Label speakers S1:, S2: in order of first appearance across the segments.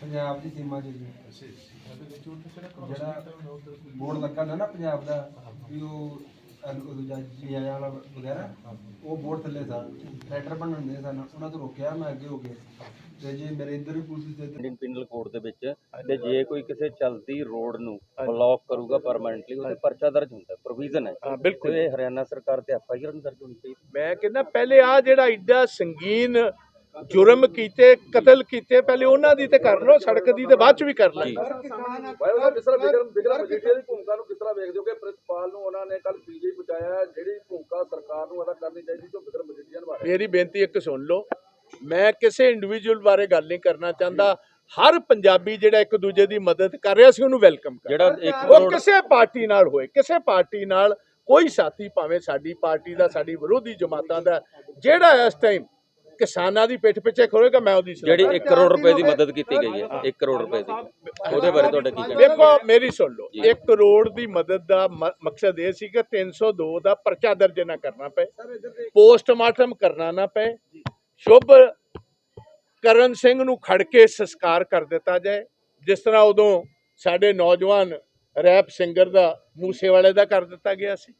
S1: ਪੰਜਾਬ ਦੀ ਸੀਮਾ 'ਚ ਜੀ ਜਿਹੜਾ ਬੋਰਡ ਲੱਗਾ ਹੁੰਦਾ ਨਾ ਪੰਜਾਬ ਦਾ ਵੀ ਉਹ ਅਲ- ਉਹ ਦੂਜਾ ਜੀਆ ਵਾਲਾ ਵਗੈਰਾ ਉਹ ਬੋਰਡ ਥੱਲੇ ਸਾ। ਟਰੈਕਟਰ ਬਣਨ ਦੇ ਸਨ। ਉਹਨਾਂ ਤੋਂ ਰੋਕਿਆ ਮੈਂ ਅੱਗੇ ਹੋ ਕੇ ਤੇ ਜੇ ਮੇਰੇ ਇੱਧਰ ਵੀ ਪੁਲਿਸ ਦੇ
S2: ਪਿਨਲ ਕੋਡ ਦੇ ਵਿੱਚ ਤੇ ਜੇ ਕੋਈ ਕਿਸੇ ਚਲਦੀ ਰੋਡ ਨੂੰ ਬਲੌਕ ਕਰੂਗਾ ਪਰਮਨੈਂਟਲੀ ਉਹਦੇ ਪਰਚਾ ਦਰਜ ਹੁੰਦਾ ਪ੍ਰੋਵੀਜ਼ਨ ਹੈ।
S3: ਹਾਂ ਬਿਲਕੁਲ।
S2: ਤੇ ਹਰਿਆਣਾ ਸਰਕਾਰ ਤੇ ਐਫ ਆਈ ਆਰ ਦਰਜ ਹੋਣੀ ਚਾਹੀਦੀ।
S3: ਮੈਂ ਕਹਿੰਦਾ ਪਹਿਲੇ ਆ ਜਿਹੜਾ ਏਡਾ ਸੰਗੀਨ ਜੁਰਮ ਕੀਤੇ ਕਤਲ ਕੀਤੇ ਪਹਿਲੇ ਉਹਨਾਂ ਦੀ ਤੇ ਕਰ ਲਓ ਸੜਕ ਦੀ ਤੇ ਬਾਅਦ ਚ ਵੀ ਕਰ
S2: ਜੀ।
S4: ਭਾਈ ਉਹ ਜਿਸ ਤਰ੍ਹਾਂ ਵਿਕਰਮ ਵਿਕਰਮ ਮਜੀਠੀਆ ਦੀ ਭੂਮਿਕਾ ਨੂੰ ਕਿਸ ਤਰ੍ਹਾਂ ਵੇਖਦੇ ਹੋ ਕਿ ਪ੍ਰਿਤਪਾਲ ਨੂੰ ਉਹਨਾਂ ਨੇ ਕੱਲ ਪੀਜੀ ਪਹੁੰਚਾਇਆ ਹੈ। ਜਿਹੜੀ ਭੂਮਿਕਾ ਸਰਕਾਰ ਨੂੰ ਅਦਾ ਕਰਨੀ ਚਾਹੀਦੀ ਜੋ ਵਿਕਰਮ ਮਜੀਠੀਆ ਨਿਭਾ ਰਿਹਾ
S3: ਮੇਰੀ ਬੇਨਤੀ ਇੱਕ ਸੁਣ ਲਓ ਮੈਂ ਕਿਸੇ ਇੰਡੀਵਿਜੂਅਲ ਬਾਰੇ ਗੱਲ ਨਹੀਂ ਕਰਨਾ ਚਾਹੁੰਦਾ ਹਰ ਪੰਜਾਬੀ ਜਿਹੜਾ ਇੱਕ ਦੂਜੇ ਦੀ ਮਦਦ ਕਰ ਰਿਹਾ ਸੀ ਉਹਨੂੰ ਵੈਲਕਮ ਕਰ
S2: ਜਿਹੜਾ ਇੱਕ
S3: ਉਹ ਕਿਸੇ ਪਾਰਟੀ ਨਾਲ ਹੋਏ ਕਿਸੇ ਪਾਰਟੀ ਨਾਲ ਕੋਈ ਸਾਥੀ ਭਾਵੇਂ ਸਾਡੀ ਪਾਰਟੀ ਦਾ ਸਾਡੀ ਵਿਰੋਧੀ ਜਮਾਤਾਂ ਦਾ ਜਿਹੜਾ ਇਸ ਟਾਈਮ ਕਿਸਾਨਾਂ ਦੀ ਪਿੱਠ ਪਿੱਛੇ ਖੜੋਏਗਾ ਮੈਂ ਉਹਦੀ ਸਲਾਹ
S2: ਜਿਹੜੀ 1 ਕਰੋੜ ਰੁਪਏ ਦੀ ਮਦਦ ਕੀਤੀ ਗਈ ਹੈ 1 ਕਰੋੜ ਰੁਪਏ ਦੀ। ਉਹਦੇ ਬਾਰੇ ਤੁਹਾਡਾ ਕੀ ਕਹਿਣਾ?
S3: ਦੇਖੋ ਮੇਰੀ ਸੁਣ ਲਓ।
S2: ਜੀ।
S3: 1 ਕਰੋੜ ਦੀ ਮਦਦ ਦਾ ਮਕਸਦ ਇਹ ਸੀ ਕਿ 302 ਦਾ ਪਰਚਾ ਦਰਜ ਨਾ ਕਰਨਾ ਪਏ। ਪੋਸਟਮਾਰਟਮ ਕਰਨਾ ਨਾ ਪਏ। ਸ਼ੁਭ ਕਰਨ ਸਿੰਘ ਨੂੰ ਖੜ ਕੇ ਸੰਸਕਾਰ ਕਰ ਦਿੱਤਾ ਜਾਏ। ਜਿਸ ਤਰ੍ਹਾਂ ਉਦੋਂ ਸਾਡੇ ਨੌਜਵਾਨ ਰੈਪ ਸਿੰਗਰ ਦਾ ਮੂਸੇ ਵਾਲੇ ਦਾ ਕਰ ਦਿੱਤਾ ਗਿਆ ਸੀ।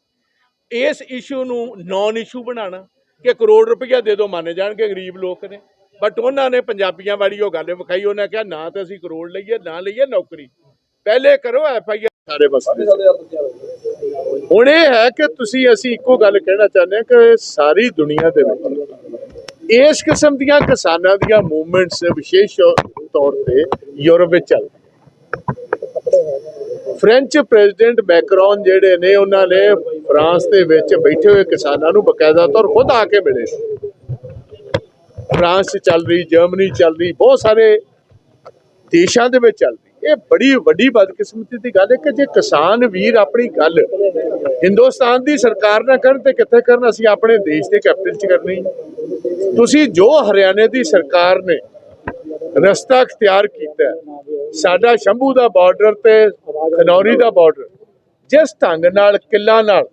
S3: ਇਸ ਇਸ਼ੂ ਨੂੰ ਨੌਨ ਇਸ਼ੂ ਬਣਾਉਣਾ। ਕਿ ਕਰੋੜ ਰੁਪਈਆ ਦੇ ਦਿਓ ਮੰਨ ਜਾਣਗੇ ਗਰੀਬ ਲੋਕ ਨੇ। ਬਟ ਉਹਨਾਂ ਨੇ ਪੰਜਾਬੀਆਂ ਵਾਲੀ ਉਹ ਗੱਲ ਵਿਖਾਈ, ਉਹਨਾਂ ਕਿਹਾ ਨਾ ਤਾਂ ਅਸੀਂ ਕਰੋੜ ਲਈਏ, ਨਾ ਲਈਏ ਨੌਕਰੀ। ਪਹਿਲੇ ਕਰੋ ਐਫ ਆਈ ਆਰ ਸਾਰੇ ਮਸਲੇ ਹੁਣ ਇਹ ਹੈ ਕਿ ਤੁਸੀਂ ਅਸੀਂ ਇੱਕੋ ਗੱਲ ਕਹਿਣਾ ਚਾਹੁੰਦੇ ਹਾਂ ਕਿ ਸਾਰੀ ਦੁਨੀਆ ਦੇ ਵਿੱਚ ਇਸ ਕਿਸਮ ਦੀਆਂ ਕਿਸਾਨਾਂ ਦੀਆਂ ਮੂਵਮੈਂਟਸ ਵਿਸ਼ੇਸ਼ ਤੌਰ ਤੇ ਯੂਰਪ ਵਿੱਚ ਚੱਲ ਫ੍ਰੈਂਚ ਪ੍ਰੈਜ਼ੀਡੈਂਟ ਮੈਕਰੋਨ ਜਿਹੜੇ ਨੇ, ਉਹਨਾਂ ਨੇ ਫਰਾਂਸ ਦੇ ਵਿੱਚ ਬੈਠੇ ਹੋਏ ਕਿਸਾਨਾਂ ਨੂੰ ਬਕਾਇਦਾ ਤੌਰ ਖੁਦ ਆ ਕੇ ਮਿਲੇ। ਫਰਾਂਸ ਚੱਲ ਰਹੀ, ਜਰਮਨੀ ਚੱਲ ਰਹੀ, ਬਹੁਤ ਸਾਰੇ ਦੇਸ਼ਾਂ ਦੇ ਵਿੱਚ ਚੱਲ ਰਹੀ। ਇਹ ਬੜੀ ਵੱਡੀ ਬਦਕਿਸਮਤੀ ਦੀ ਗੱਲ ਹੈ ਕਿ ਜੇ ਕਿਸਾਨ ਵੀਰ ਆਪਣੀ ਗੱਲ ਹਿੰਦੁਸਤਾਨ ਦੀ ਸਰਕਾਰ ਨਾਲ ਕਰਨ ਤੇ ਕਿੱਥੇ ਕਰਨ, ਅਸੀਂ ਆਪਣੇ ਦੇਸ਼ ਦੇ ਕੈਪੀਟਲ 'ਚ ਕਰਨੀ। ਤੁਸੀਂ ਜੋ ਹਰਿਆਣੇ ਦੀ ਸਰਕਾਰ ਨੇ ਰਸਤਾ ਅਖਤਿਆਰ ਕੀਤਾ ਸਾਡਾ ਸ਼ੰਭੂ ਦਾ ਬਾਰਡਰ ਤੇ ਖਨੌਰੀ ਦਾ ਬਾਰਡਰ ਜਿਸ ਢੰਗ ਨਾਲ, ਕਿੱਲਾਂ ਨਾਲ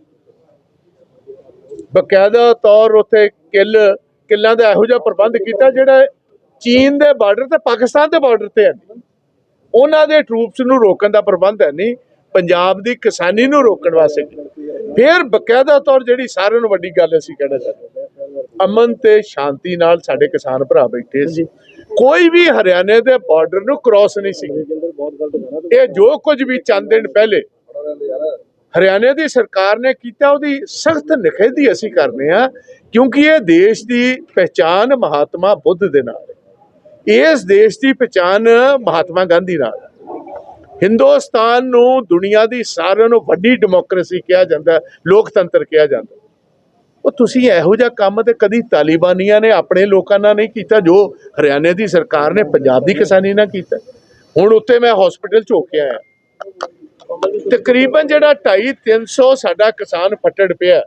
S3: ਬਕਾਇਦਾ ਤੌਰ ਉਤੇ ਕਿੱਲ, ਕਿੱਲਾਂ ਦਾ ਇਹੋ ਜਿਹਾ ਪ੍ਰਬੰਧ ਕੀਤਾ ਜਿਹੜਾ ਚੀਨ ਦੇ ਬਾਰਡਰ ਤੇ ਪਾਕਿਸਤਾਨ ਦੇ ਬਾਰਡਰ ਤੇ ਹੈ ਉਹਨਾਂ ਦੇ ਟਰੂਪਸ ਨੂੰ ਰੋਕਣ ਦਾ ਪ੍ਰਬੰਧ ਹੈ ਨਹੀਂ, ਪੰਜਾਬ ਦੀ ਕਿਸਾਨੀ ਨੂੰ ਰੋਕਣ ਵਾਸਤੇ। ਫਿਰ ਬਕਾਇਦਾ ਤੌਰ ਜਿਹੜੀ ਸਾਰਿਆਂ ਨੂੰ ਵੱਡੀ ਗੱਲ ਅਸੀਂ ਕਹਿਣਾ ਚਾਹੁੰਦੇ ਅਮਨ ਤੇ ਸ਼ਾਂਤੀ ਨਾਲ ਸਾਡੇ ਕਿਸਾਨ ਭਰਾ ਬੈਠੇ ਸੀ। ਕੋਈ ਵੀ ਹਰਿਆਣੇ ਦੇ ਬਾਰਡਰ ਨੂੰ ਕ੍ਰਾਸ ਨਹੀਂ ਸੀ। ਇਹ ਜੋ ਕੁਝ ਵੀ ਚੰਦ ਦਿਨ ਪਹਿਲੇ ਹਰਿਆਣੇ ਦੀ ਸਰਕਾਰ ਨੇ ਕੀਤਾ, ਉਹਦੀ ਸਖਤ ਨਿਖੇਧੀ ਅਸੀਂ ਕਰਨੇ ਆ, ਕਿਉਂਕਿ ਇਹ ਦੇਸ਼ ਦੀ ਪਹਿਚਾਨ ਮਹਾਤਮਾ ਬੁੱਧ ਦੇ ਨਾਲ ਹੈ। ਇਸ ਦੇਸ਼ ਦੀ ਪਛਾਣ ਮਹਾਤਮਾ ਗਾਂਧੀ ਨਾਲ ਹੈ। ਹਿੰਦੁਸਤਾਨ ਨੂੰ ਦੁਨੀਆ ਦੀ ਸਾਰਿਆਂ ਨੂੰ ਵੱਡੀ ਡੈਮੋਕ੍ਰੇਸੀ ਕਿਹਾ ਜਾਂਦਾ ਲੋਕਤੰਤਰ ਕਿਹਾ ਜਾਂਦਾ ਉਹ ਤੁਸੀਂ ਇਹੋ ਜਿਹਾ ਕੰਮ ਤੇ ਕਦੀ ਤਾਲਿਬਾਨੀਆਂ ਨੇ ਆਪਣੇ ਲੋਕਾਂ ਨਾਲ ਨਹੀਂ ਕੀਤਾ, ਜੋ ਹਰਿਆਣੇ ਦੀ ਸਰਕਾਰ ਨੇ, ਪੰਜਾਬ ਦੀ ਕਿਸਾਨੀ ਨਾਲ ਕੀਤਾ। ਹੁਣ ਉੱਤੇ ਮੈਂ ਹਸਪੀਟਲ ਚ ਹੋ ਕੇ ਆਇਆ। ਤਕਰੀਬਨ ਜਿਹੜਾ 2.5 300 ਸਾਡਾ ਕਿਸਾਨ ਫੱਟੜ ਪਿਆ।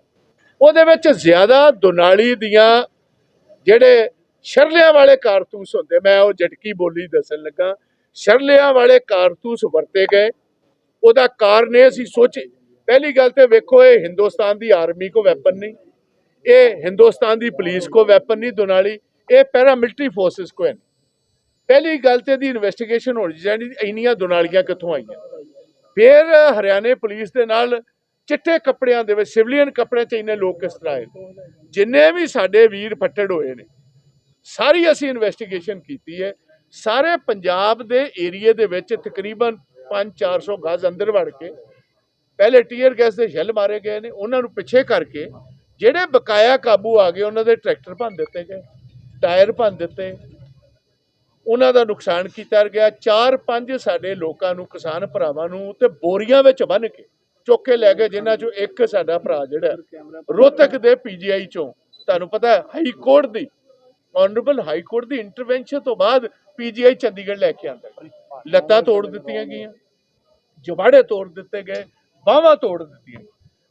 S3: ਉਹਦੇ ਵਿੱਚ ਜ਼ਿਆਦਾ ਦੁਨਾਲੀ ਦੀਆਂ ਜਿਹੜੇ ਸ਼ਰਲਿਆਂ ਵਾਲੇ ਕਾਰਤੂਸ ਹੁੰਦੇ, ਮੈਂ ਉਹ ਜਟਕੀ ਬੋਲੀ ਦੱਸਣ ਲੱਗਾ। ਸ਼ਰਲਿਆਂ ਵਾਲੇ ਕਾਰਤੂਸ ਵਰਤੇ ਗਏ। ਉਹਦਾ ਕਾਰਨ ਇਹ ਸੀ, ਸੋਚੇ, ਪਹਿਲੀ ਗੱਲ ਤੇ ਵੇਖੋ, ਇਹ ਹਿੰਦੁਸਤਾਨ ਦੀ ਆਰਮੀ ਕੋ ਵੈਪਨ ਨਹੀਂ। ਇਹ ਹਿੰਦੁਸਤਾਨ ਦੀ ਪੁਲਿਸ ਕੋ ਵੈਪਨ ਨਹੀਂ, ਦੁਨਾਲੀ। ਇਹ ਪੈਰਾ ਮਿਲਟਰੀ ਫੋਰਸਸ ਕੋ ਹੈ। ਪਹਿਲੀ ਗੱਲ ਤੇ ਦੀ ਇਨਵੈਸਟੀਗੇਸ਼ਨ ਹੋਣੀ ਚਾਹੀਦੀ, ਇੰਨੀਆਂ ਦੁਨਾਲੀਆਂ ਕਿੱਥੋਂ ਆਈਆਂ? ਫਿਰ ਹਰਿਆਣੇ ਪੁਲਿਸ ਦੇ ਨਾਲ ਚਿੱਟੇ ਕੱਪੜਿਆਂ ਦੇ ਵਿੱਚ, ਸਿਵਲੀਅਨ ਕੱਪੜੇ ਚ ਇੰਨੇ ਲੋਕ ਕਿਸ ਤਰ੍ਹਾਂ ਆਏ? ਜਿੰਨੇ ਵੀ ਸਾਡੇ ਵੀਰ ਫੱਟੜ ਹੋਏ ਨੇ, ਸਾਰੀ ਅਸੀਂ ਇਨਵੈਸਟੀਗੇਸ਼ਨ ਕੀਤੀ ਹੈ। ਸਾਰੇ ਪੰਜਾਬ ਦੇ ਏਰੀਏ ਦੇ ਵਿੱਚ ਤਕਰੀਬਨ 5-400 ਗਜ਼ ਅੰਦਰ ਵੜ ਕੇ ਪਹਿਲੇ ਟੀਅਰ ਗੈਸ ਦੇ ਸ਼ੈੱਲ ਮਾਰੇ ਗਏ ਨੇ। ਉਹਨਾਂ ਨੂੰ ਪਿੱਛੇ ਕਰਕੇ ਜਿਹੜੇ ਬਕਾਇਆ ਕਾਬੂ ਆ ਗਏ, ਉਹਨਾਂ ਦੇ ਟਰੈਕਟਰ ਭੰਨ ਦਿੱਤੇ ਗਏ, ਟਾਇਰ ਭੰਨ ਦਿੱਤੇ ਉਹਨਾਂ ਦਾ ਨੁਕਸਾਨ ਕੀਤਾ ਗਿਆ। ਚਾਰ ਪੰਜ ਸਾਡੇ ਲੋਕਾਂ ਨੂੰ, ਕਿਸਾਨ ਭਰਾਵਾਂ ਨੂੰ ਤੇ ਬੋਰੀਆਂ ਵਿੱਚ ਬੰਨ ਕੇ, ਚੁੱਕ ਕੇ ਲੈ ਗਏ, ਜਿਨ੍ਹਾਂ ਚੋਂ ਇੱਕ ਸਾਡਾ ਭਰਾ ਜਿਹੜਾ ਰੋਹਤਕ ਦੇ ਪੀਜੀਆਈ ਚੋਂ। ਤੁਹਾਨੂੰ ਪਤਾ ਹਾਈ ਕੋਰਟ ਦੀ ਆਨਰੇਬਲ ਹਾਈ ਕੋਰਟ ਦੀ ਇੰਟਰਵੈਂਸ਼ਨ ਤੋਂ ਬਾਅਦ ਪੀਜੀਆਈ ਚੰਡੀਗੜ੍ਹ ਲੈ ਕੇ ਆਂਦਾ ਲੱਤਾਂ ਤੋੜ ਦਿੱਤੀਆਂ ਗਈਆਂ, ਜਵਾੜੇ ਤੋੜ ਦਿੱਤੇ ਗਏ, ਬਾਹਾਂ ਤੋੜ ਦਿੱਤੀਆਂ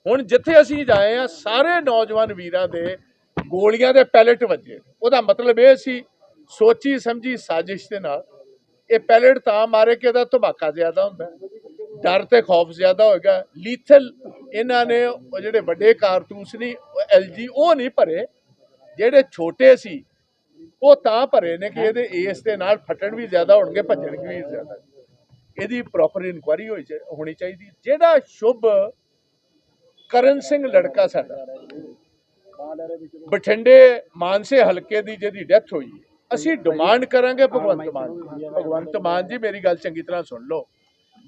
S3: ਹੁਣ ਜਿੱਥੇ ਅਸੀਂ ਜਾਏ ਆ, ਸਾਰੇ ਨੌਜਵਾਨ ਵੀਰਾਂ ਦੇ ਗੋਲੀਆਂ ਦੇ ਪੈਲਟ ਵੱਜੇ ਉਹਦਾ ਮਤਲਬ ਇਹ ਸੀ ਸੋਚੀ, ਸਮਝੀ, ਸਾਜ਼ਿਸ਼ ਦੇ ਨਾਲ। ਇਹ ਪੈਲਟ ਤਾਂ ਮਾਰੇ ਕਿ ਇਹਦਾ ਧਮਾਕਾ ਜ਼ਿਆਦਾ ਹੁੰਦਾ ਡਰ ਤੇ ਖੌਫ ਜ਼ਿਆਦਾ ਹੋਏਗਾ। ਲੀਥਲ, ਇਹਨਾਂ ਨੇ ਉਹ ਜਿਹੜੇ ਵੱਡੇ ਕਾਰਤੂਸ ਨਹੀਂ ਐਲਜੀ ਉਹ ਨਹੀਂ ਭਰੇ। ਜਿਹੜੇ ਛੋਟੇ ਸੀ, ਉਹ ਤਾਂ ਭਰੇ ਨੇ ਕਿ ਇਹਦੇ ਇਸ ਦੇ ਨਾਲ ਫਟਣ ਵੀ ਜ਼ਿਆਦਾ ਹੋਣਗੇ, ਭੱਜਣ ਵੀ ਜ਼ਿਆਦਾ। ਇਹਦੀ ਪ੍ਰੋਪਰ ਇਨਕੁਆਰੀ ਹੋਈ ਹੋਣੀ ਚਾਹੀਦੀ। ਜਿਹੜਾ ਸ਼ੁਭ ਕਰਨ ਸਿੰਘ ਲੜਕਾ ਸਾਡਾ, ਬਠਿੰਡੇ ਮਾਨਸੇ ਹਲਕੇ ਦੀ ਜਿਹਦੀ ਡੈਥ ਹੋਈ ਅਸੀਂ ਡਿਮਾਂਡ ਕਰਾਂਗੇ ਭਗਵੰਤ ਮਾਨ। ਭਗਵੰਤ ਮਾਨ ਜੀ ਮੇਰੀ ਗੱਲ ਚੰਗੀ ਤਰ੍ਹਾਂ ਸੁਣ ਲਓ।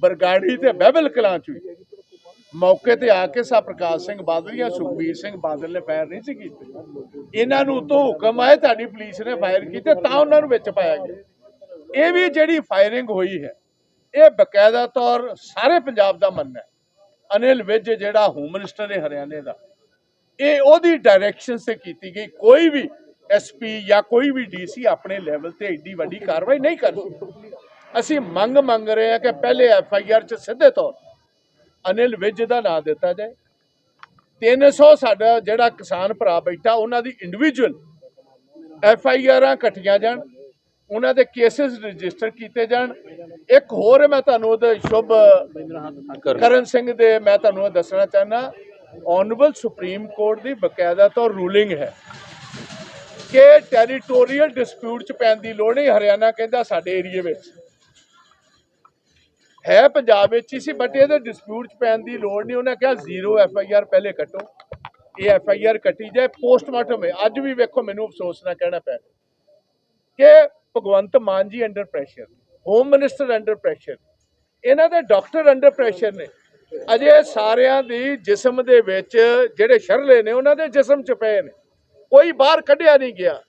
S3: ਬਰਗਾੜੀ ਤੇ ਬਹਿਬਲ ਕਲਾਂ ਚ ਹੋਈ। ਮੌਕੇ ਤੇ ਆ ਕੇ ਸਾ ਪ੍ਰਕਾਸ਼ ਸਿੰਘ ਬਾਦਲ ਜਾਂ ਸੁਖਬੀਰ ਸਿੰਘ ਬਾਦਲ ਨੇ ਫਾਇਰ ਨਹੀਂ ਸੀ ਕੀਤੇ। ਇਹਨਾਂ ਨੂੰ ਉਤੋਂ ਹੁਕਮ ਆਏ ਤੁਹਾਡੀ ਪੁਲਿਸ ਨੇ ਫਾਇਰ ਕੀਤੇ ਤਾਂ ਉਹਨਾਂ ਨੂੰ ਵਿੱਚ ਪਾਇਆ ਗਿਆ। ਇਹ ਵੀ ਜਿਹੜੀ ਫਾਇਰਿੰਗ ਹੋਈ ਹੈ ਇਹ ਬਕਾਇਦਾ ਤੌਰ ਸਾਰੇ ਪੰਜਾਬ ਦਾ ਮੰਨਣਾ ਹੈ। ਅਨਿਲ ਵਿਜ ਜਿਹੜਾ ਹੋਮ ਮਿਨਿਸਟਰ ਹੈ ਹਰਿਆਣੇ ਦਾ ਇਹ ਉਹਦੀ ਡਾਇਰੈਕਸ਼ਨ ਤੇ ਕੀਤੀ ਗਈ। ਕੋਈ ਵੀ ਐਸਪੀ ਜਾਂ ਕੋਈ ਵੀ ਡੀਸੀ ਆਪਣੇ ਲੈਵਲ ਤੇ ਏਡੀ ਵੱਡੀ ਕਾਰਵਾਈ ਨਹੀਂ ਕਰ ਸਕਦਾ। ਅਸੀਂ ਮੰਗ ਮੰਗ ਰਹੇ ਹਾਂ ਕਿ ਪਹਿਲੇ ਐਫ ਆਈ ਆਰ ਚ ਸਿੱਧੇ ਤੌਰ ਅਨਿਲ ਵਿਜ ਦਾ ਨਾਂ ਦਿੱਤਾ ਜਾਏ। 300 ਸਾਡਾ ਜਿਹੜਾ ਕਿਸਾਨ ਭਰਾ ਬੈਠਾ, ਉਹਨਾਂ ਦੀ ਇੰਡੀਵਿਜੂਅਲ ਐਫ ਆਈ ਆਰਾਂ ਕੱਟੀਆਂ ਜਾਣ, ਉਹਨਾਂ ਦੇ ਕੇਸਿਸ ਰਜਿਸਟਰ ਕੀਤੇ ਜਾਣ। ਇੱਕ ਹੋਰ ਮੈਂ ਤੁਹਾਨੂੰ ਉਹਦੇ ਸ਼ੁਭ ਕਰਨ ਸਿੰਘ ਦੇ ਮੈਂ ਤੁਹਾਨੂੰ ਇਹ ਦੱਸਣਾ ਚਾਹਨਾ ਆਨਰੇਬਲ ਸੁਪਰੀਮ ਕੋਰਟ ਦੀ ਬਕਾਇਦਾ ਤੌਰ ਰੂਲਿੰਗ ਹੈ। ਕਿ ਟੈਰੀਟੋਰੀਅਲ ਡਿਸਪਿਊਟ ਚ ਪੈਣ ਦੀ ਲੋੜ ਨਹੀਂ, ਹਰਿਆਣਾ ਕਹਿੰਦਾ ਸਾਡੇ ਏਰੀਏ ਵਿੱਚ। ਹੈ ਪੰਜਾਬ ਵਿੱਚ ਹੀ ਸੀ ਬਟ ਇਹਦੇ ਡਿਸਪਿਊਟ ਚ ਪੈਣ ਦੀ ਲੋੜ ਨਹੀਂ, ਉਹਨਾਂ ਕਿਹਾ ਜ਼ੀਰੋ ਐਫ ਆਈ ਆਰ ਪਹਿਲੇ ਕੱਟੋ। ਇਹ ਐਫ ਆਈ ਆਰ ਕੱਟੀ ਜਾਏ ਪੋਸਟਮਾਰਟਮ ਹੈ ਅੱਜ ਵੀ ਵੇਖੋ, ਮੈਨੂੰ ਅਫਸੋਸ ਨਾ ਕਹਿਣਾ ਪੈ ਕਿ Bhagwant Mann ji under pressure home minister under pressure ਇਹਨਾਂ ਦੇ ਡਾਕਟਰ ਅੰਡਰ ਪ੍ਰੈਸ਼ਰ ਨੇ। ਅਜੇ ਸਾਰਿਆਂ ਦੀ ਜਿਸਮ ਦੇ ਵਿੱਚ ਜਿਹੜੇ ਸ਼ਰਲੇ ਨੇ, ਉਹਨਾਂ ਦੇ ਜਿਸਮ ਚ ਪਏ ਨੇ। ਕੋਈ ਬਾਹਰ ਕੱਢਿਆ ਨਹੀਂ ਗਿਆ।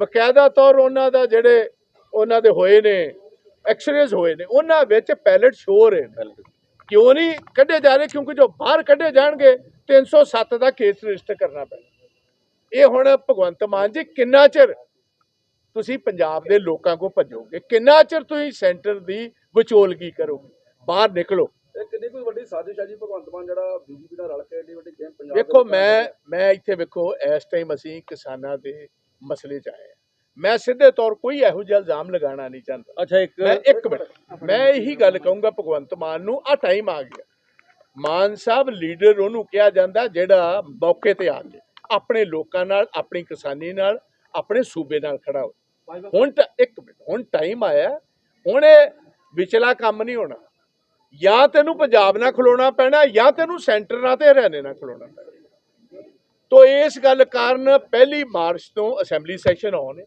S3: ਬਕਾਇਦਾ ਤੌਰ ਉਹਨਾਂ ਦਾ ਜਿਹੜੇ ਉਹਨਾਂ ਦੇ ਹੋਏ ਨੇ ਐਕਸਰੇਜ਼ ਹੋਏ ਨੇ ਉਹਨਾਂ ਵਿੱਚ ਪੈਲਟ ਸ਼ੋ ਹੋ ਕਿਉਂ ਨਹੀਂ ਕੱਢੇ ਜਾ ਰਹੇ? ਕਿਉਂਕਿ ਜੋ ਬਾਹਰ ਕੱਢੇ ਜਾਣਗੇ 307 ਦਾ ਕੇਸ ਰਜਿਸਟਰ ਕਰਨਾ ਪੈਣਾ। ਇਹ ਹੁਣ ਭਗਵੰਤ ਮਾਨ ਜੀ ਕਿੰਨਾ ਚਿਰ ਤੁਸੀਂ ਪੰਜਾਬ ਦੇ ਲੋਕਾਂ ਕੋ ਭੱਜੋਗੇ? ਕਿੰਨਾ ਚਿਰ ਤੁਸੀਂ ਸੈਂਟਰ ਦੀ ਵਿਚੋਲਗੀ ਕਰੋਗੇ? ਬਾਹਰ ਨਿਕਲੋ।
S4: ਇਹ ਕਿੰਨੀ ਕੋਈ ਵੱਡੀ ਸਾਜ਼ਿਸ਼ ਹੈ ਜੀ? ਭਗਵੰਤ ਮਾਨ ਜਿਹੜਾ ਬੀਜੇਪੀ ਨਾਲ ਰਲ ਕੇ ਏਡੀ ਵੱਡੀ ਗੇਮ ਪੰਜਾਬ ਦੇ
S3: ਵੇਖੋ
S4: ਵਿੱਚ
S3: ਮੈਂ ਮੈਂ ਇੱਥੇ ਵੇਖੋ ਇਸ ਟਾਈਮ ਅਸੀਂ ਕਿਸਾਨਾਂ ਦੇ ਮਸਲੇ 'ਚ ਆਏ ਹਾਂ। ਮੈਂ ਸਿੱਧੇ ਤੌਰ ਕੋਈ ਇਹੋ ਜਿਹਾ ਇਲਜ਼ਾਮ ਲਗਾਉਣਾ ਨਹੀਂ ਚਾਹੁੰਦਾ।
S2: ਅੱਛਾ ਇੱਕ
S3: ਮੈਂ ਇੱਕ ਮਿੰਟ ਮੈਂ ਇਹੀ ਗੱਲ ਕਹੂੰਗਾ ਭਗਵੰਤ ਮਾਨ ਨੂੰ ਆ ਟਾਈਮ ਆ ਗਿਆ। ਮਾਨ ਸਾਹਿਬ ਲੀਡਰ ਉਹਨੂੰ ਕਿਹਾ ਜਾਂਦਾ ਜਿਹੜਾ ਮੌਕੇ ਤੇ ਆ ਕੇ ਆਪਣੇ ਲੋਕਾਂ ਨਾਲ ਆਪਣੀ ਕਿਸਾਨੀ ਨਾਲ ਆਪਣੇ ਸੂਬੇ ਨਾਲ ਖੜਾ ਹੋ ਹੁਣ ਤਾਂ ਇੱਕ ਮਿੰਟ ਹੁਣ ਟਾਈਮ ਆਇਆ। ਹੁਣ ਇਹ ਵਿਚਲਾ ਕੰਮ ਨਹੀਂ ਹੋਣਾ। ਜਾਂ ਤੈਨੂੰ ਪੰਜਾਬ ਨਾਲ ਖਲੋਣਾ ਪੈਣਾ ਜਾਂ ਤੈਨੂੰ ਸੈਂਟਰ ਨਾਲ ਤੇ ਹਰਿਆਣੇ ਨਾਲ ਖਲੋਣਾ ਪੈਣਾ। ਤੋ ਇਸ ਗੱਲ ਕਾਰਨ ਪਹਿਲੀ ਮਾਰਚ ਤੋਂ ਅਸੈਂਬਲੀ ਸੈਸ਼ਨ ਆਉਣ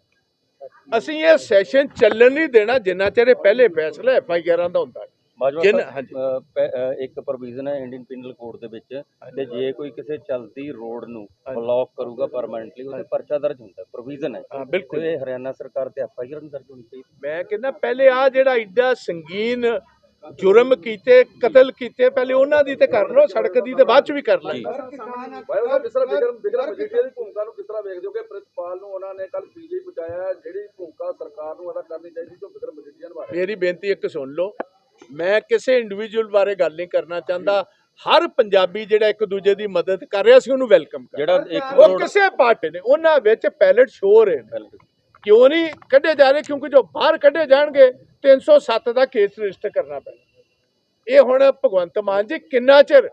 S3: ਅਸੀਂ ਇਹ ਸੈਸ਼ਨ ਚੱਲਣ ਨਹੀਂ ਦੇਣਾ ਜਿੰਨਾ ਚਿਰ ਇਹ ਪਹਿਲੇ ਫੈਸਲਾ ਐਫ ਆਈ ਆਰਾਂ ਦਾ ਹੁੰਦਾ
S2: ਇੱਕ ਪ੍ਰੋਵੀਜ਼ਨ ਹੈ ਇੰਡੀਅਨ ਪੀਨਲ ਕੋਡ ਦੇ ਵਿੱਚ ਤੇ ਜੇ ਕੋਈ ਕਿਸੇ ਚਲਦੀ ਰੋਡ ਨੂੰ। ਬਲੌਕ ਕਰੂਗਾ ਪਰਮਨੈਂਟਲੀ ਉਹਦੇ ਪਰਚਾ ਦਰਜ ਹੁੰਦਾ ਪ੍ਰੋਵੀਜ਼ਨ ਹੈ।
S3: ਬਿਲਕੁਲ।
S2: ਇਹ ਹਰਿਆਣਾ ਸਰਕਾਰ ਤੇ ਐਫ ਆਈ ਆਰ ਦਰਜ ਹੋਣੀ ਚਾਹੀਦੀ।
S3: ਮੈਂ ਕਹਿੰਦਾ ਪਹਿਲੇ ਆ ਜਿਹੜਾ ਏਡਾ ਸੰਗੀਨ ਜੁਰਮ ਕੀਤੇ ਕਤਲ ਕੀਤੇ ਪਹਿਲੇ ਉਹਨਾਂ ਦੀ ਤੇ ਕਰ ਲਓ ਸੜਕ ਦੀ ਤੇ ਬਾਅਦ ਚ ਵੀ ਕਰ। ਲਾਂਗੇ
S4: ਭਾਈ ਸਾਹਿਬ ਜਿਸ ਤਰ੍ਹਾਂ ਵਿਕਰਮ ਵਿਕਰਮ ਮਜੀਠੀਆ ਦੀ ਭੂਮਿਕਾ ਨੂੰ ਕਿਸ ਤਰ੍ਹਾਂ ਵੇਖਦੇ ਹੋ ਕਿ ਪ੍ਰਿੰਸੀਪਲ ਨੂੰ ਉਹਨਾਂ ਨੇ ਕੱਲ ਪੀਜੀ ਪਹੁੰਚਾਇਆ ਜਿਹੜੀ ਭੂਮਿਕਾ ਸਰਕਾਰ ਨੂੰ ਅਦਾ ਕਰਨੀ ਚਾਹੀਦੀ ਜੋ ਵਿਕਰਮ ਮਜੀਠੀਆ ਨਿਭਾ ਰਿਹਾ
S3: ਮੇਰੀ ਬੇਨਤੀ ਇੱਕ ਸੁਣ ਲਓ। ਮੈਂ ਕਿਸੇ ਇੰਡੀਵਿਜੂਅਲ ਬਾਰੇ ਗੱਲ ਨਹੀਂ ਕਰਨਾ ਚਾਹੁੰਦਾ। ਹਰ ਪੰਜਾਬੀ ਜਿਹੜਾ ਇੱਕ ਦੂਜੇ ਦੀ ਮਦਦ ਕਰ ਰਿਹਾ ਸੀ ਉਹਨੂੰ ਵੈਲਕਮ ਕਰ
S2: ਜਿਹੜਾ 1
S3: ਉਹ ਕਿਸੇ ਪਾਰਟੀ ਨੇ ਉਹਨਾਂ ਵਿੱਚ ਪੈਲਟ ਸ਼ੋ ਹੋ ਨੇ। ਕਿਉਂ ਨਹੀਂ ਕੱਢੇ ਜਾ ਰਹੇ? ਕਿਉਂਕਿ ਜੋ ਬਾਹਰ ਕੱਢੇ ਜਾਣਗੇ 307 ਦਾ ਕੇਸ ਰਜਿਸਟਰ ਕਰਨਾ ਪੈਣਾ। ਇਹ ਹੁਣ ਭਗਵੰਤ ਮਾਨ ਜੀ ਕਿੰਨਾ ਚਿਰ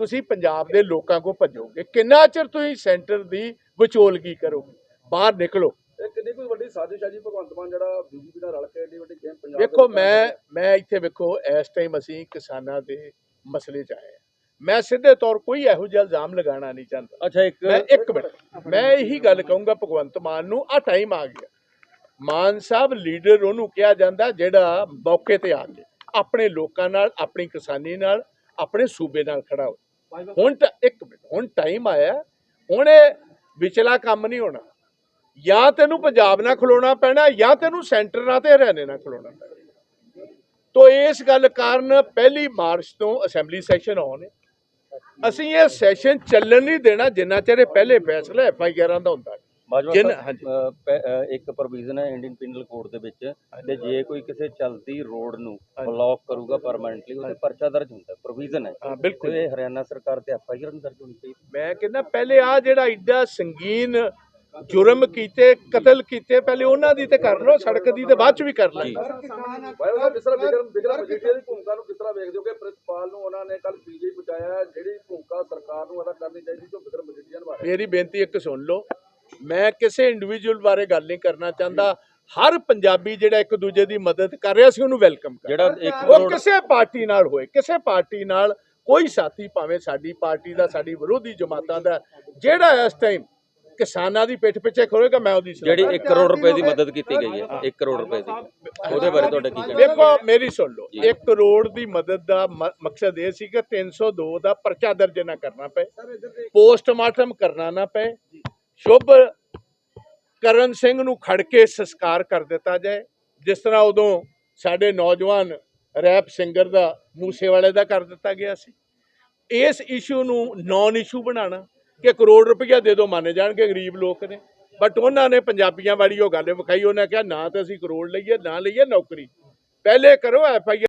S3: ਤੁਸੀਂ ਪੰਜਾਬ ਦੇ ਲੋਕਾਂ ਕੋ ਭੱਜੋਗੇ? ਕਿੰਨਾ ਚਿਰ ਤੁਸੀਂ ਸੈਂਟਰ ਦੀ ਵਿਚੋਲਗੀ ਕਰੋਗੇ? ਬਾਹਰ ਨਿਕਲੋ।
S4: ਇਹ ਕਿੰਨੀ ਕੋਈ ਵੱਡੀ ਸਾਜ਼ਿਸ਼ ਹੈ ਜੀ ਭਗਵੰਤ ਮਾਨ ਜਿਹੜਾ ਬੀਜੇਪੀ ਨਾਲ ਰਲ ਕੇ ਏਡੀ ਵੱਡੀ ਗੇਮ ਪੰਜਾਬ ਦੇ
S3: ਵੇਖੋ
S4: ਵਿੱਚ
S3: ਮੈਂ ਮੈਂ ਇੱਥੇ ਵੇਖੋ ਇਸ ਟਾਈਮ ਅਸੀਂ ਕਿਸਾਨਾਂ ਦੇ ਮਸਲੇ 'ਚ ਆਏ ਹਾਂ। ਮੈਂ ਸਿੱਧੇ ਤੌਰ ਕੋਈ ਇਹੋ ਜਿਹਾ ਇਲਜ਼ਾਮ ਲਗਾਉਣਾ ਨਹੀਂ ਚਾਹੁੰਦਾ।
S2: ਅੱਛਾ ਇੱਕ
S3: ਮੈਂ ਇੱਕ ਮਿੰਟ। ਮੈਂ ਇਹੀ ਗੱਲ ਕਹੂੰਗਾ ਭਗਵੰਤ ਮਾਨ ਨੂੰ ਆ ਟਾਈਮ ਆ ਗਿਆ। ਮਾਨ ਸਾਹਿਬ, ਲੀਡਰ ਉਹਨੂੰ ਕਿਹਾ ਜਾਂਦਾ ਜਿਹੜਾ ਮੌਕੇ ਤੇ ਆ ਕੇ ਆਪਣੇ ਲੋਕਾਂ ਨਾਲ, ਆਪਣੀ ਕਿਸਾਨੀ ਨਾਲ, ਆਪਣੇ ਸੂਬੇ ਨਾਲ ਖੜਾ ਹੋ ਹੁਣ ਤਾਂ ਇੱਕ ਮਿੰਟ, ਹੁਣ ਟਾਈਮ ਆਇਆ ਹੁਣ ਇਹ ਵਿਚਲਾ ਕੰਮ ਨਹੀਂ ਹੋਣਾ। ਜਾਂ ਤੈਨੂੰ ਪੰਜਾਬ ਨਾਲ ਖਲੋਣਾ ਪੈਣਾ, ਜਾਂ ਤੈਨੂੰ ਸੈਂਟਰ ਨਾਲ ਤੇ ਹਰਿਆਣੇ ਨਾਲ ਖਲੋਣਾ ਪੈਣਾ। ਤੋ ਇਸ ਗੱਲ ਕਾਰਨ ਪਹਿਲੀ ਮਾਰਚ ਤੋਂ ਅਸੈਂਬਲੀ ਸੈਸ਼ਨ ਆਉਣ ਅਸੀਂ ਇਹ ਸੈਸ਼ਨ ਚੱਲਣ ਨਹੀਂ ਦੇਣਾ, ਜਿੰਨਾ ਚਿਰ ਇਹ ਪਹਿਲੇ ਫੈਸਲਾ ਐਫ ਆਈ ਆਰਾਂ ਦਾ ਹੁੰਦਾ
S2: ਬਾਜਵਾ ਸਾਹਿਬ,
S3: ਹਾਂਜੀ।
S2: ਅ, ਪੈ- ਅ, ਇੱਕ ਪ੍ਰੋਵੀਜ਼ਨ ਹੈ ਇੰਡੀਅਨ ਪੀਨਲ ਕੋਡ ਦੇ ਵਿੱਚ ਤੇ ਜੇ ਕੋਈ ਕਿਸੇ ਚਲਦੀ ਰੋਡ ਨੂੰ। ਬਲੌਕ ਕਰੂਗਾ ਪਰਮਨੈਂਟਲੀ ਉਹਦੇ ਪਰਚਾ ਦਰਜ ਹੁੰਦਾ ਪ੍ਰੋਵੀਜ਼ਨ ਹੈ।
S3: ਹਾਂ
S2: ਤੇ
S3: ਬਿਲਕੁਲ
S2: ਇਹ ਹਰਿਆਣਾ ਸਰਕਾਰ ਤੇ ਐਫ ਆਈ ਆਰ ਦਰਜ ਹੋਣੀ ਚਾਹੀਦੀ।
S3: ਮੈਂ ਕਹਿੰਦਾ ਪਹਿਲੇ ਆ ਜਿਹੜਾ ਏਡਾ ਸੰਗੀਨ ਜੁਰਮ ਕੀਤੇ ਕਤਲ ਕੀਤੇ ਪਹਿਲੇ ਉਹਨਾਂ ਦੀ ਤੇ ਕਰ ਲਓ ਸੜਕ ਦੀ ਤੇ ਬਾਅਦ ਚ ਵੀ ਕਰ ਲਾਂਗੇ
S4: ਭਾਈ ਸਾਹਿਬ ਜਿਸ ਤਰ੍ਹਾਂ ਵਿਕਰਮ ਵਿਕਰਮ ਮਜੀਠੀਆ ਦੀ ਭੂਮਿਕਾ ਨੂੰ ਕਿਸ ਤਰ੍ਹਾਂ ਵੇਖਦੇ ਹੋ ਕਿ ਪ੍ਰਿੰਸੀਪਲ ਨੂੰ ਉਹਨਾਂ ਨੇ ਕੱਲ ਪੀਜੀ ਪਹੁੰਚਾਇਆ ਜਿਹੜੀ ਭੂਮਿਕਾ ਸਰਕਾਰ ਨੂੰ ਅਦਾ ਕਰਨੀ ਚਾਹੀਦੀ ਜੋ ਵਿਕਰਮ ਮਜੀਠੀਆ ਨਿਭਾ ਰਿਹਾ
S3: ਮੇਰੀ ਬੇਨਤੀ ਇੱਕ ਸੁਣ ਲਓ ਮੈਂ ਕਿਸੇ ਇੰਡੀਵਿਜੂਅਲ ਬਾਰੇ ਗੱਲ ਨਹੀਂ ਕਰਨਾ ਚਾਹੁੰਦਾ। ਹਰ ਪੰਜਾਬੀ ਜਿਹੜਾ ਇੱਕ ਦੂਜੇ ਦੀ ਮਦਦ ਕਰ ਰਿਹਾ ਸੀ ਉਹਨੂੰ ਵੈਲਕਮ ਕਰ
S2: ਜਿਹੜਾ 1
S3: ਉਹ
S2: ਕਰੋੜ
S3: ਕਿਸੇ ਪਾਰਟੀ ਨਾਲ ਹੋਏ ਕਿਸੇ ਪਾਰਟੀ ਨਾਲ ਕੋਈ ਸਾਥੀ ਭਾਵੇਂ ਸਾਡੀ ਪਾਰਟੀ ਦਾ ਸਾਡੀ ਵਿਰੋਧੀ ਜਮਾਤਾਂ ਦਾ। ਜਿਹੜਾ ਇਸ ਟਾਈਮ ਕਿਸਾਨਾਂ ਦੀ ਪਿੱਠ ਪਿੱਛੇ ਖੜੋਏਗਾ ਮੈਂ ਉਹਦੀ ਸਲਾਹ
S2: ਜਿਹੜੀ 1 ਕਰੋੜ ਰੁਪਏ ਦੀ ਮਦਦ ਕੀਤੀ ਗਈ ਹੈ। 1 ਕਰੋੜ ਰੁਪਏ ਦੀ। ਉਹਦੇ ਬਾਰੇ ਤੁਹਾਡਾ ਕੀ ਕਹਿਣਾ?
S3: ਦੇਖੋ ਮੇਰੀ ਸੁਣ ਲਓ।
S2: ਜੀ।
S3: 1 ਕਰੋੜ ਦੀ ਮਦਦ ਦਾ ਮ- ਮਕਸਦ ਇਹ ਸੀ ਕਿ 302 ਦਾ ਪਰਚਾ ਦਰਜ ਨਾ ਕਰਨਾ ਪਏ। ਪੋਸਟਮਾਰਟਮ ਕਰਨਾ ਨਾ ਪਏ। ਸ਼ੁਭ ਕਰਨ ਸਿੰਘ ਨੂੰ ਖੜ ਕੇ ਸੰਸਕਾਰ ਕਰ ਦਿੱਤਾ ਜਾਏ। ਜਿਸ ਤਰ੍ਹਾਂ ਉਦੋਂ ਸਾਡੇ ਨੌਜਵਾਨ ਰੈਪ ਸਿੰਗਰ ਦਾ ਮੂਸੇ ਵਾਲੇ ਦਾ ਕਰ ਦਿੱਤਾ ਗਿਆ ਸੀ। ਇਸ ਇਸ਼ੂ ਨੂੰ ਨੌਨ ਇਸ਼ੂ ਬਣਾਉਣਾ ਕਿ ਕਰੋੜ ਰੁਪਈਆ ਦੇ ਦਿਓ ਮੰਨ ਜਾਣਗੇ ਗਰੀਬ ਲੋਕ ਨੇ। ਬਟ ਉਹਨਾਂ ਨੇ ਪੰਜਾਬੀਆਂ ਵਾਲੀ ਉਹ ਗੱਲ ਵਿਖਾਈ, ਉਹਨਾਂ ਕਿਹਾ ਨਾ ਤਾਂ ਅਸੀਂ ਕਰੋੜ ਲਈਏ, ਨਾ ਲਈਏ ਨੌਕਰੀ। ਪਹਿਲੇ ਕਰੋ ਐਫ ਆਈ